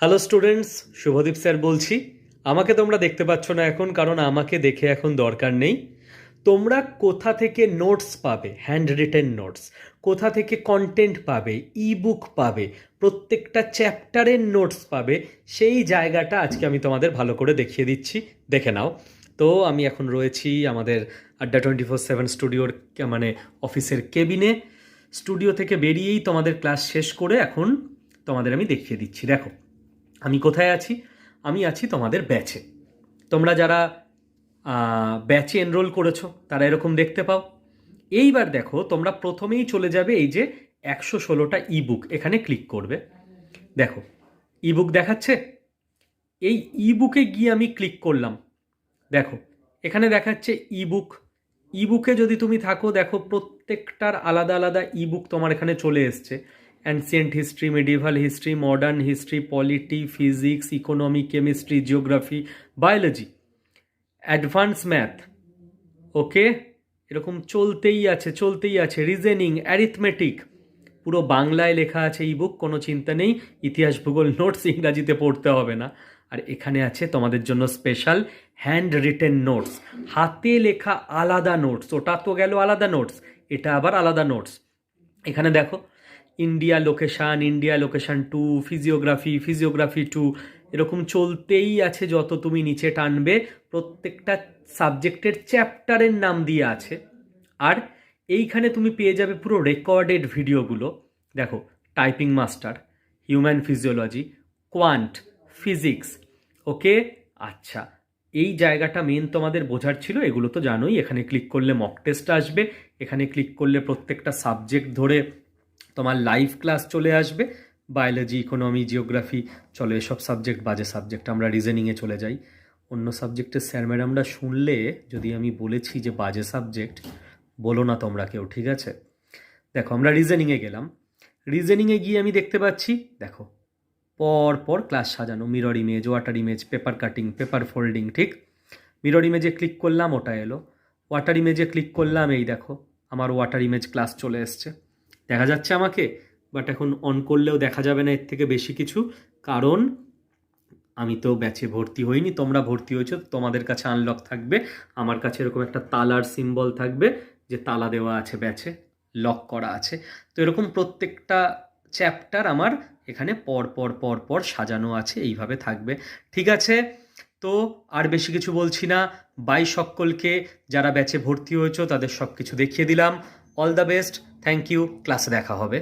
Hello students Subhadip sir বলছি। আমাকে তোমরা দেখতে পাচ্ছ না এখন, কারণ আমাকে দেখে এখন দরকার নেই। তোমরা কোথা থেকে নোটস পাবে? হ্যান্ড রিটেন নোটস কোথা থেকে কন্টেন্ট পাবে? ই বুক পাবে? প্রত্যেকটা চ্যাপ্টারের নোটস পাবে? সেই জায়গাটা আজকে আমি তোমাদের ভালো করে দেখিয়ে দিচ্ছি। দেখে নাও। তো আমি এখন রয়েছি আমাদের আড্ডা টোয়েন্টি ফোর সেভেন স্টুডিওর মানে অফিসের কেবিনে স্টুডিও থেকে বেরিয়েই তোমাদের ক্লাস শেষ করে এখন তোমাদের আমি দেখিয়ে দিচ্ছি। দেখো। আমি কোথায় আছি? আমি আছি তোমাদের ব্যাচে তোমরা যারা ব্যাচে এনরোল করেছ, তারা এরকম দেখতে পাও। এইবার দেখো, তোমরা প্রথমেই চলে যাবে এই যে একশো ষোলোটা ইবুক এখানে ক্লিক করবে। দেখো ইবুক দেখাচ্ছে? এই ইবুকে গিয়ে আমি ক্লিক করলাম। দেখো, এখানে দেখাচ্ছে ইবুক ইবুকে যদি তুমি থাকো, দেখো প্রত্যেকটার আলাদা আলাদা ইবুক তোমার এখানে চলে এসছে। Ancient history medieval history modern history polity physics economy chemistry geography biology advance math okay এরকম চলতেই আছে চলতেই আছে। রিজেনিং অ্যারিথমেটিক পুরো বাংলায় লেখা আছে ইবুক কোনো চিন্তা নেই। ইতিহাস, ভূগোল নোটস ইংরাজিতে পড়তে হবে না। আর এখানে আছে তোমাদের জন্য স্পেশাল হ্যান্ড রিটেন নোটস হাতে লেখা আলাদা নোটস ওটা তো গেল আলাদা নোটস এটা আবার আলাদা নোটস এখানে দেখো India location India location two physiography physiography two এরকম চলতেই আছে যত তুমি নিচে টানবে, প্রত্যেকটা সাবজেক্টের চ্যাপ্টারের নাম দিয়ে আছে। আর এইখানে তুমি পেয়ে যাবে পুরো রেকর্ডেড ভিডিওগুলো দেখো typing master human physiology quant physics okay আচ্ছা এই জায়গাটা মেন তোমাদের বোঝার ছিল, এগুলো তো জানোই, এখানে ক্লিক করলে মক টেস্ট আসবে, এখানে ক্লিক করলে প্রত্যেকটা সাবজেক্ট ধরে তোমার লাইভ ক্লাস চলে আসবে। বায়োলজি ইকোনমি জিওগ্রাফি চলো এসব সাবজেক্ট বাজে সাবজেক্ট আমরা রিজেনিংয়ে চলে যাই। অন্য সাবজেক্টের স্যার ম্যাডামরা শুনলে যদি আমি বলেছি যে বাজে সাবজেক্ট বলো না তোমরা কেউ, ঠিক আছে? দেখো, আমরা রিজেনিংয়ে গেলাম। রিজেনিংয়ে গিয়ে আমি দেখতে পাচ্ছি, দেখো, পর পর ক্লাস সাজানো mirror image water image paper cutting paper folding ঠিক? মিরর ইমেজে ক্লিক করলাম, ওটা এলো। ওয়াটার ইমেজে ক্লিক করলাম, এই দেখো, আমার ওয়াটার ইমেজ ক্লাস চলে এসছে। দেখা যাচ্ছে আমাকে বাট এখন অন করলেও দেখা যাবে না এর থেকে বেশি কিছু, কারণ আমি তো ব্যাচে ভর্তি হইনি, তোমরা ভর্তি হয়েছো, তোমাদের কাছে আনলক থাকবে, আমার কাছে এরকম একটা তালার সিম্বল থাকবে, যে তালা দেওয়া আছে ব্যাচে লক করা আছে। তো এরকম প্রত্যেকটা চ্যাপ্টার আমার এখানে পর পর পর পর সাজানো আছে, এইভাবে থাকবে। ঠিক আছে? তো আর বেশি কিছু বলছি না। বাই সকলকে, যারা ব্যাচে ভর্তি হয়েছো, তাদের সব কিছু দেখিয়ে দিলাম। All the best thank you ক্লাসে দেখা হবে।